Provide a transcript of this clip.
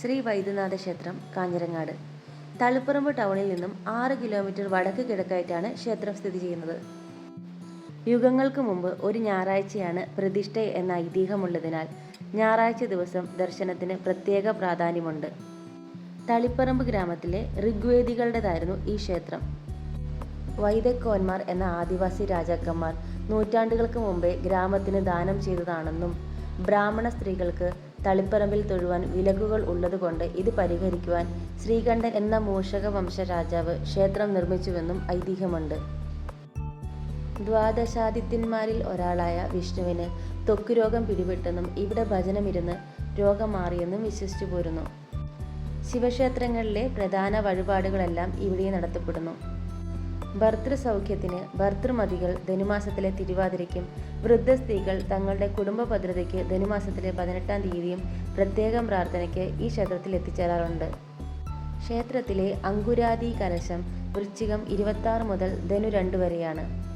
ശ്രീ വൈദ്യനാഥ ക്ഷേത്രം കാഞ്ഞിരങ്ങാട്. തളിപ്പറമ്പ് ടൗണിൽ നിന്നും ആറ് കിലോമീറ്റർ വടക്ക് കിഴക്കായിട്ടാണ് ക്ഷേത്രം സ്ഥിതി ചെയ്യുന്നത്. യുഗങ്ങൾക്ക് മുമ്പ് ഒരു ഞായറാഴ്ചയാണ് പ്രതിഷ്ഠ എന്ന ഐതിഹ്യമുള്ളതിനാൽ ഞായറാഴ്ച ദിവസം ദർശനത്തിന് പ്രത്യേക പ്രാധാന്യമുണ്ട്. തളിപ്പറമ്പ് ഗ്രാമത്തിലെ ഋഗ്വേദികളുടേതായിരുന്നു ഈ ക്ഷേത്രം. വൈദക്കോന്മാർ എന്ന ആദിവാസി രാജാക്കന്മാർ നൂറ്റാണ്ടുകൾക്ക് മുമ്പേ ഗ്രാമത്തിന് ദാനം ചെയ്തതാണെന്നും ബ്രാഹ്മണ സ്ത്രീകൾക്ക് തളിപ്പറമ്പിൽ തൊഴുവാൻ വിലക്കുകൾ ഉള്ളതുകൊണ്ട് ഇത് പരിഹരിക്കുവാൻ ശ്രീകണ്ഠൻ എന്ന മൂഷക വംശ രാജാവ് ക്ഷേത്രം നിർമ്മിച്ചുവെന്നും ഐതിഹ്യമുണ്ട്. ദ്വാദശാദിത്യന്മാരിൽ ഒരാളായ വിഷ്ണുവിന് ത്വക്കുരോഗം പിടിപെട്ടെന്നും ഇവിടെ ഭജനമിരുന്ന് രോഗം മാറിയെന്നും വിശ്വസിച്ചു പോരുന്നു. ശിവക്ഷേത്രങ്ങളിലെ പ്രധാന വഴിപാടുകളെല്ലാം ഇവിടെ നടത്തപ്പെടുന്നു. ഭർതൃസൗഖ്യത്തിന് ഭർതൃമതികൾ ധനുമാസത്തിലെ തിരുവാതിരയ്ക്കും വൃദ്ധ സ്ത്രീകൾ തങ്ങളുടെ കുടുംബ ഭദ്രതയ്ക്ക് ധനുമാസത്തിലെ പതിനെട്ടാം തീയതിയും പ്രത്യേകം പ്രാർത്ഥനയ്ക്ക് ഈ ക്ഷേത്രത്തിൽ എത്തിച്ചേരാറുണ്ട്. ക്ഷേത്രത്തിലെ അങ്കുരാദി കലശം വൃശ്ചികം ഇരുപത്തി മുതൽ ധനു രണ്ട് വരെയാണ്.